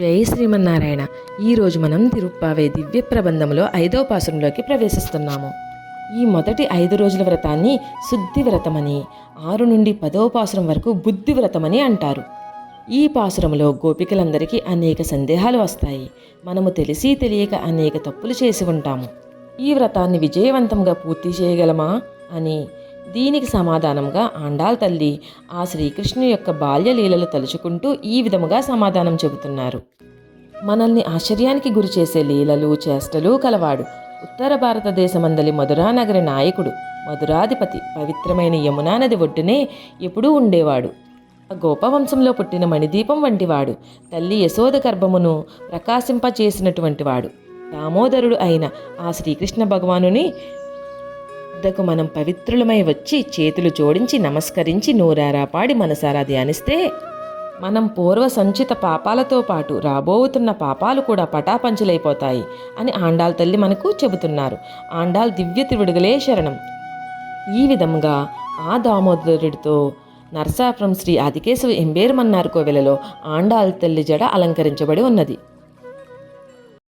జై శ్రీమన్నారాయణ. ఈరోజు మనం తిరుప్పావే దివ్య ప్రబంధంలో ఐదవ పాసురంలోకి ప్రవేశిస్తున్నాము. ఈ మొదటి ఐదు రోజుల వ్రతాన్ని శుద్ధి వ్రతమని ఆరు నుండి పదవ పాసురం వరకు బుద్ధి వ్రతమని అంటారు. ఈ పాసురంలో గోపికలందరికీ అనేక సందేహాలు వస్తాయి. మనము తెలిసి తెలియక అనేక తప్పులు చేసి ఉంటాము. ఈ వ్రతాన్ని విజయవంతంగా పూర్తి చేయగలమా అని దీనికి సమాధానంగా ఆండాల్ తల్లి ఆ శ్రీకృష్ణు యొక్క బాల్యలీలలు తలుచుకుంటూ ఈ విధముగా సమాధానం చెబుతున్నారు. మనల్ని ఆశ్చర్యానికి గురి చేసే లీలలు చేష్టలు కలవాడు ఉత్తర భారతదేశమందలి మధురానగరి నాయకుడు మధురాధిపతి పవిత్రమైన యమునా నది ఒడ్డునే ఎప్పుడూ ఉండేవాడు. గోపవంశంలో పుట్టిన మణిదీపం వంటివాడు తల్లి యశోద గర్భమును ప్రకాశింపచేసినటువంటి వాడు. దామోదరుడు అయిన ఆ శ్రీకృష్ణ భగవానుని వద్దకు మనం పవిత్రులమై వచ్చి చేతులు జోడించి నమస్కరించి నూరారా పాడి మనసారా ధ్యానిస్తే మనం పూర్వ సంచిత పాపాలతో పాటు రాబోతున్న పాపాలు కూడా పటాపంచులైపోతాయి అని ఆండాల్ తల్లి మనకు చెబుతున్నారు. ఆండాల్ దివ్య తిరుడుగలే శరణం. ఈ విధంగా ఆ దామోదరుడితో నరసాపురం శ్రీ ఆదికేశవ ఎంబేరుమన్నారు కోవెలలో ఆండాల్ తల్లి జడ అలంకరించబడి ఉన్నది.